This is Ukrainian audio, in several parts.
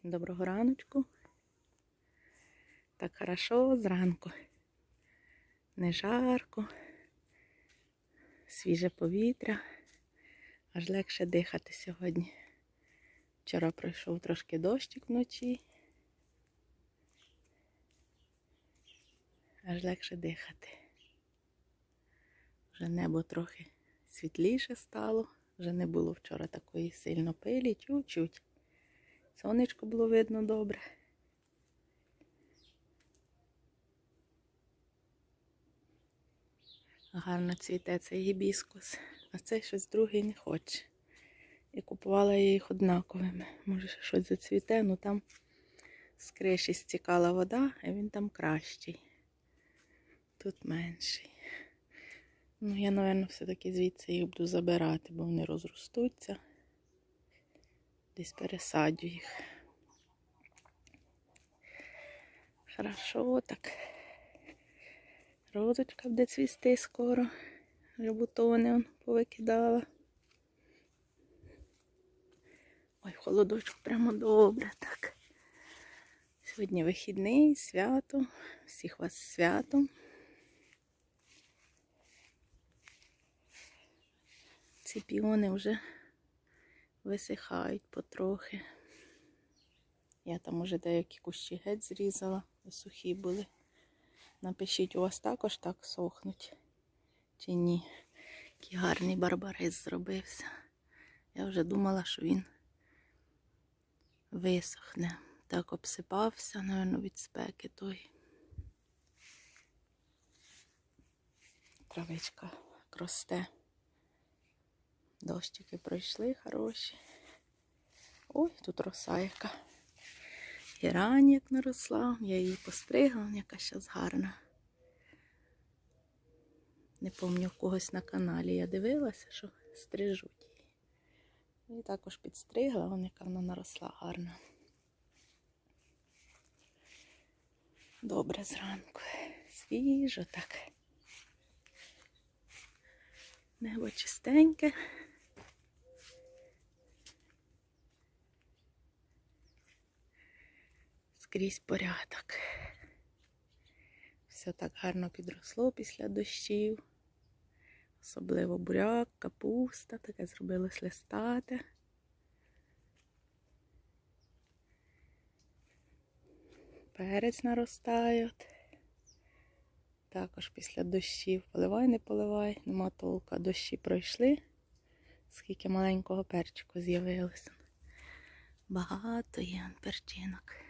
Всім доброго раночку. Так хорошо зранку. Не жарко, свіже повітря, аж легше дихати сьогодні. Вчора пройшов трошки дощик вночі. Аж легше дихати. Вже небо трохи світліше стало, вже не було вчора такої сильно пилі, чуть-чуть. Сонечко було видно добре. Гарно цвіте цей гібіскус, а цей щось другий не хоче. І купувала я їх однаковими. Може, щось зацвіте, ну там з криші стікала вода, а він там кращий. Тут менший. Ну, я, напевно, все-таки звідси їх буду забирати, бо вони розростуться. Десь пересадю їх. Хорошо так. Розочка буде цвісти скоро. Бутони он повикидала. Ой, холодочок прямо добре так. Сьогодні вихідний, свято. Всіх вас з святом. Ці піони вже висихають потрохи. Я там уже деякі кущі геть зрізала, сухі були. Напишіть, у вас також так сохнуть чи ні. Який гарний барбарис зробився. Я вже думала, що він висохне. Так обсипався, напевно, від спеки той. Травичка росте. Дощики пройшли хороші. Ой, тут роса яка. Герань як наросла, я її постригла, яка зараз гарна. Не пам'ятаю, в когось на каналі я дивилася, що стрижуть її. І також підстригла, вон яка вона наросла гарна. Добре зранку. Свіжо так. Небо чистеньке. Скрізь порядок. Все так гарно підросло після дощів. Особливо буряк, капуста, таке зробилось листате. Перець наростає. Також після дощів поливай, не поливай, нема толку. Дощі пройшли, скільки маленького перчику з'явилося. Багато є перчинок.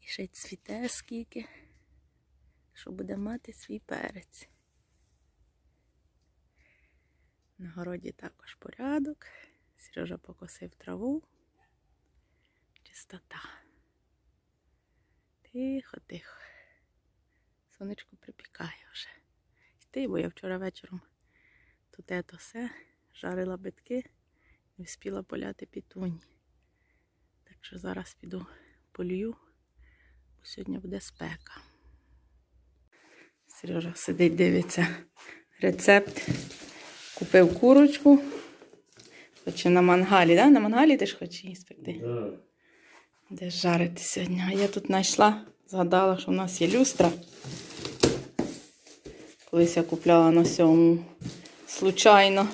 І ще й цвіте скільки, що буде мати свій перець. На городі також порядок. Сережа покосив траву. Чистота. Тихо, тихо. Сонечко припікає вже. Йти, бо я вчора вечором тут ето все жарила битки і вспіла поляти пітуні. Так що зараз піду полюю, сьогодні буде спека. Сережа сидить, дивиться рецепт. Купив курочку. Хоче на мангалі, да? На мангалі ти ж хочеш її спекти? Да. Де жарити сьогодні? А я тут знайшла, згадала, що в нас є люстра. Колись я купляла на сьому случайно.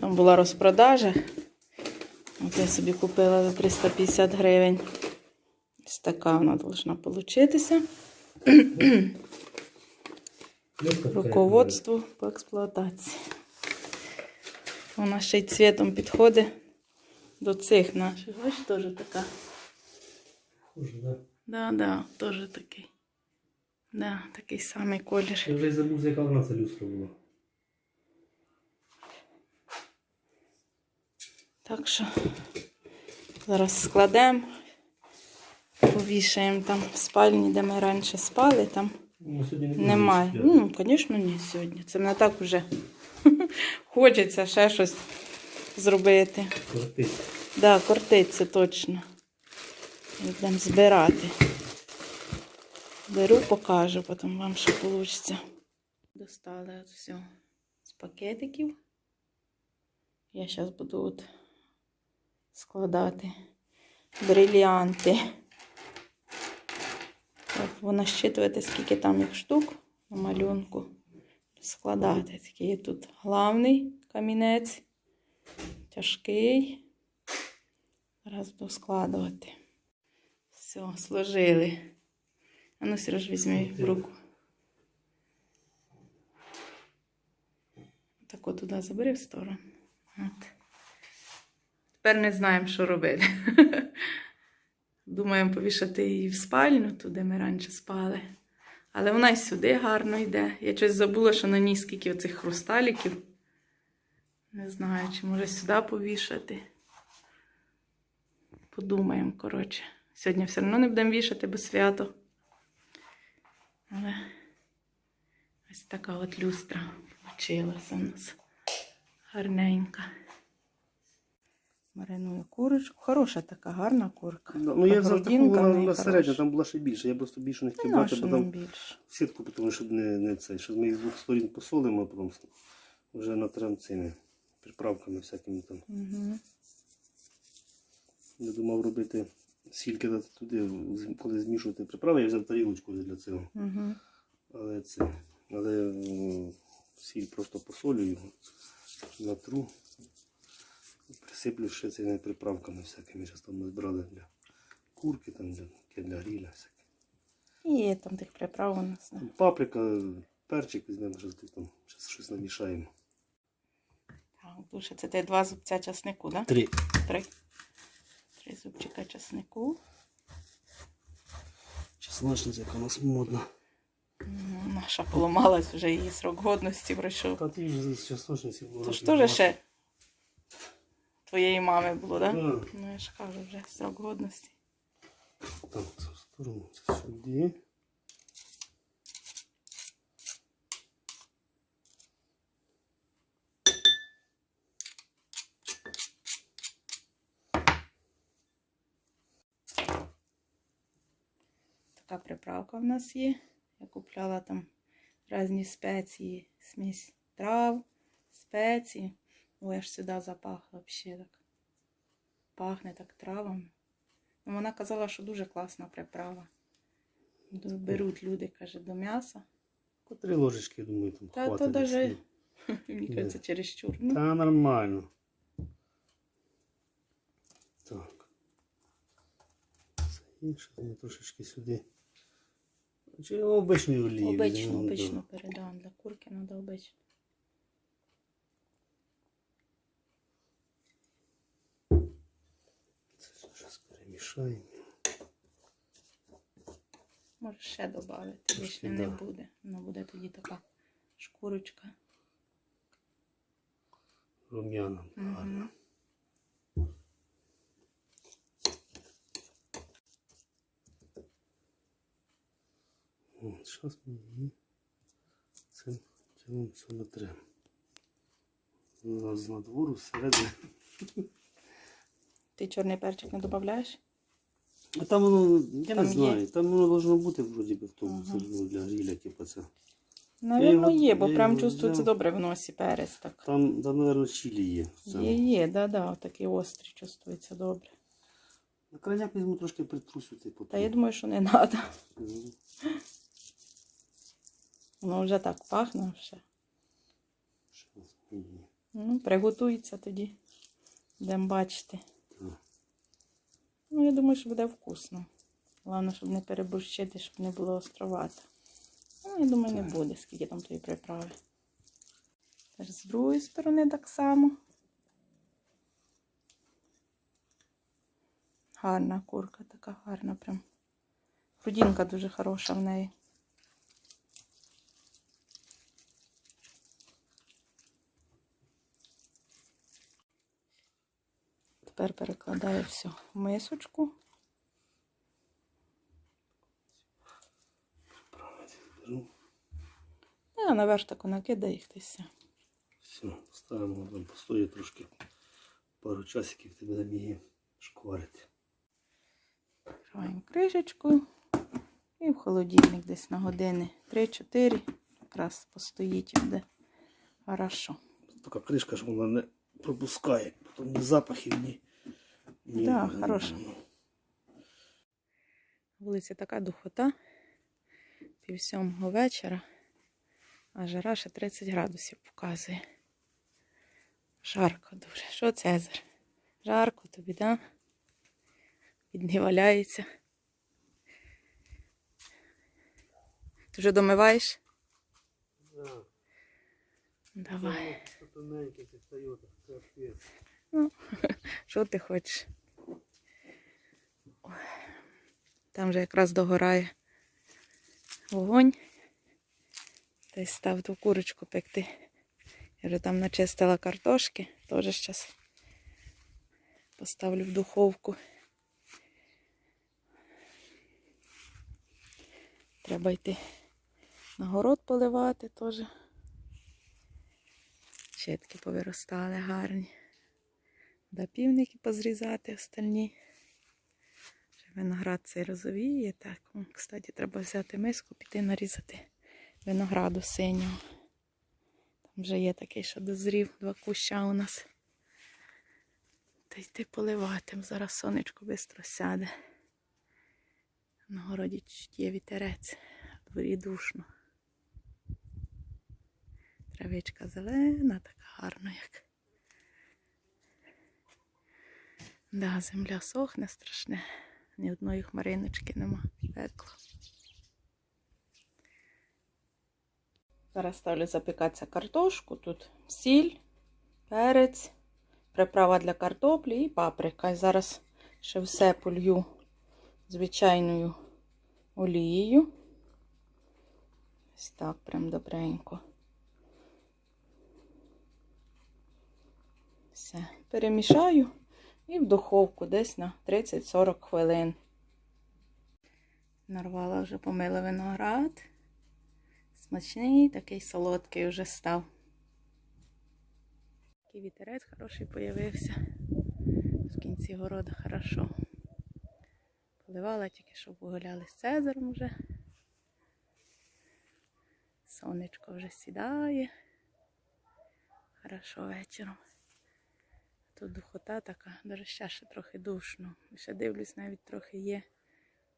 Там була розпродажа. От я собі купила за 350 гривень. Ось така вона повинна получитися. Руководство по експлуатації. Вона ще й цвітом підходить до цих наших. Бачиш, теж така. Хуже, да? Да, да, теж такий. Да, такий самий колір. Я вже забув, яка вона це люстра була. Так що зараз складемо, повішаємо там в спальні, де ми раніше спали, там Ну, не немає. Ну, звісно, ні сьогодні. Це мене так вже хочеться ще щось зробити. Крутить. Да, кортить це точно. Йдемо збирати. Беру, покажу, потім вам що вийде. Достали от все з пакетиків. Я зараз буду от складати бриліанти. Вона щитуєте, скільки там їх штук на малюнку. Складати. Такий тут главний камінець, тяжкий. Зараз буду складувати. Все, сложили. А ну, Сереж, візьми в руку. Так от туди забери в сторону. От. Тепер не знаємо, що робити. Думаємо повішати її в спальню, туди ми раніше спали. Але вона й сюди гарно йде. Я щось забула, що на ній скільки оцих хрусталіків. Не знаю, чи може сюди повішати. Подумаємо, коротше. Сьогодні все одно не будемо вішати, бо свято. Але ось така от люстра получилася у нас. Гарненька. Мариную курочку. Хороша така, гарна курка. Ну, я взяв таку, вона, вона середня, там була ще більше. Я просто більше не хотів Ну, брати, бо там більше. сітку, тому щоб не, не цей. Що ми їх з двох сторін посолимо, а потім вже натрем цими приправками всякими там. Угу. Я думав робити сіль кидати туди, коли змішувати приправи, я взяв тарілочку для цього. Угу. Але це. Але сіль просто посолюю, натру. І Присиплю ще цими приправками всякими. Зараз там ми збирали для курки, там для, для, для гріля. Всяке. І там тих приправ у нас. Там Паприка, перчик візьмемо, щось там щось, щось намішаємо. Так, душе, це те два зубця часнику, да? Три. Три. Три зубчика часнику. Чесночниця, яка у нас модна. Наша поламалась, вже її срок годності пройшов. Та ти ж з чесночниці було. Це ж теж ще твоєї мами було, так? Да? Да. Ну, я ж кажу, вже срок годності. Так, цю сторону це сюди. Така приправка в нас є. Я купляла там різні спеції, смесь трав, спеції. Ой, аж сюди запахло взагалі так. Пахне так травами. Ну, вона казала, що дуже класна приправа. Беруть люди, каже, до м'яса. По три ложечки, думаю, там Та хватить. то даже, ну. мені кажеться, чересчур. Ну, Та нормально. Так. Це інше, я трошечки сюди. Чи олії. обично, візьмемо, да. обично передам. Для курки треба обично. Перемішаємо. Можеш ще додати, Трошки, лишнє не буде. Вона буде тоді така шкурочка. Рум'яна. Гарно. От, Зараз ми її цим тілом все натремо. З надвору всередині. Ти чорний перчик не додаєш? А там воно, я Там не є? знаю, там воно должно бути вроді би в тому Ага. ну, для гріля, типу це. Навірно, його- є, бо я прям його чувствується взяв. добре в носі перець. Так. Там, там, мабуть, чилі є. в цьому. Є, є, да, да, такий острий чувствується добре. На крайняк візьму трошки притрусю, типу. Та я думаю, що не треба. Мгм. Воно вже так пахне ні. Ну, приготується тоді. Будемо бачити. Ну, я думаю, що буде вкусно. Головне, щоб не переборщити, щоб не було островато. Ну, я думаю, не буде, скільки там тої приправи. Теж з другої сторони так само. Гарна курка, така гарна прям. Грудінка дуже хороша в неї. Тепер перекладаю все в мисочку. А наверх таку накидає їх та все. Ставимо там постоїть трошки. Пару часиків тебе її шкварити. Закриваємо кришечку і в холодильник десь на години 3-4. Якраз постоїть буде хорошо. Така кришка, що вона не пропускає. Потім ні запахів, ні. Ні Да, ні- хороша. Вулиця така духота. Пів сьомого вечора, а жара ще 30 градусів показує. Жарко дуже. Що Цезар? Жарко тобі, да? Бідний валяється. Ти вже домиваєш? Да. Давай. Капець. Що ти хочеш? Там вже якраз догорає вогонь. Та й став ту курочку пекти. Я вже там начистила картошки, теж зараз поставлю в духовку. Треба йти на город поливати теж. Щитки повиростали гарні. Да півники позрізати остальні. Виноград цей розовіє. Так, кстати, треба взяти миску, піти нарізати винограду синього. Там вже є такий, що дозрів, два куща у нас. Та йти поливати. Зараз сонечко швидко сяде. На городі є вітерець, а дворі душно. Травичка зелена, така гарна, як. Да, земля сохне страшне. Ні одної хмариночки нема. Пекло. Зараз ставлю запікатися картошку. Тут сіль, перець, приправа для картоплі і паприка. І зараз ще все полью звичайною олією. Ось так, прям добренько. Все, перемішаю і в духовку десь на 30-40 хвилин. Нарвала вже помила виноград. Смачний, такий солодкий вже став. Такий вітерець хороший появився. В кінці городу хорошо. Поливала тільки, щоб погуляли з Цезарем вже. Сонечко вже сідає. Хорошо вечором. Тут духота така, даже ще, ще трохи душно. Ще дивлюсь, навіть трохи є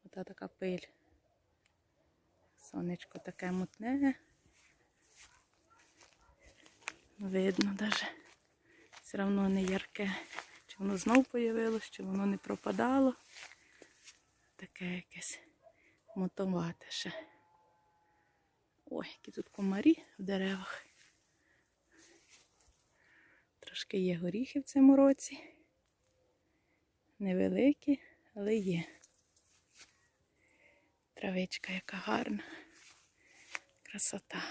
ота така пиль. Сонечко таке мутне. Видно даже. Все одно не ярке. Чи воно знов появилось, чи воно не пропадало. Таке якесь мутовате ще. Ой, які тут комарі в деревах. Трошки є горіхи в цьому році. Невеликі, але є. Травичка яка гарна. Красота.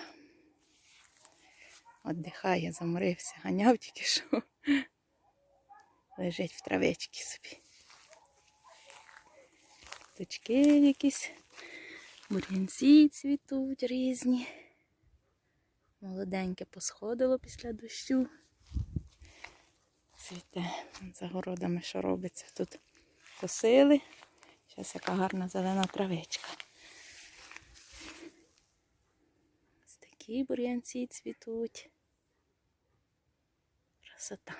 Отдихає, заморився, ганяв тільки що. Лежить в травичці собі. Точки якісь, бур'янці цвітуть різні. Молоденьке посходило після дощу цвіте. За городами що робиться? Тут косили. Зараз яка гарна зелена травичка. Ось такі бур'янці цвітуть. Красота.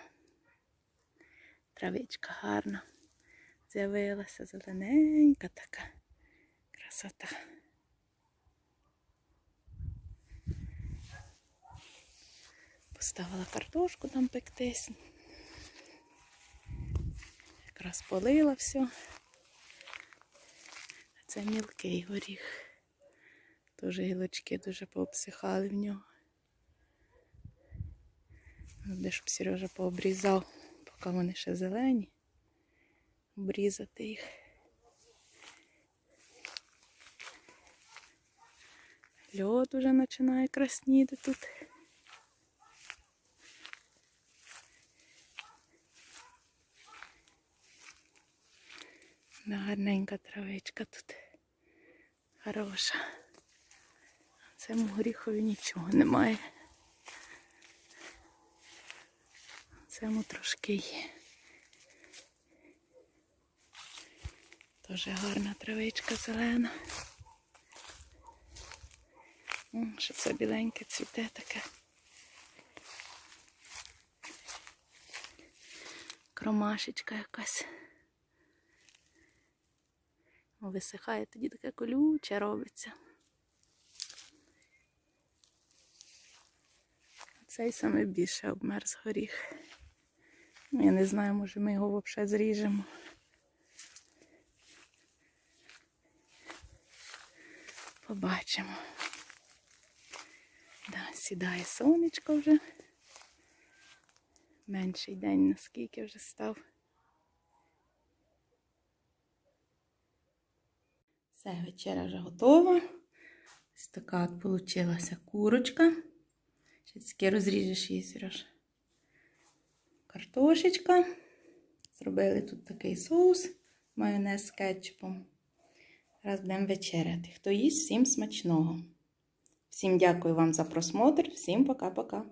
Травичка гарна. З'явилася зелененька така. Красота. Поставила картошку там пектись. Якраз полила все. Це мілкий горіх. Теж гілочки дуже пообсихали в нього. Де щоб Сережа пообрізав, поки вони ще зелені. Обрізати їх. Льод уже починає красніти тут. Гарненька травичка тут. Хороша. В цьому горіхові нічого немає. В цьому трошки є. Дуже гарна травичка зелена. О, що це біленьке цвіте таке. Кромашечка якась. Висихає, тоді таке колюче робиться. Цей саме більше обмерз горіх. Ну, Я не знаю, може ми його взагалі зріжемо. Побачимо. Да, сідає сонечко вже. Менший день наскільки вже став. Все, вечеря вже готова. Ось така от получилася курочка. Ще тільки розріжеш її, Сереж. Картошечка. Зробили тут такий соус, майонез з кетчупом. Зараз будемо вечеряти. Хто їсть, всім смачного. Всім дякую вам за просмотр. Всім пока-пока.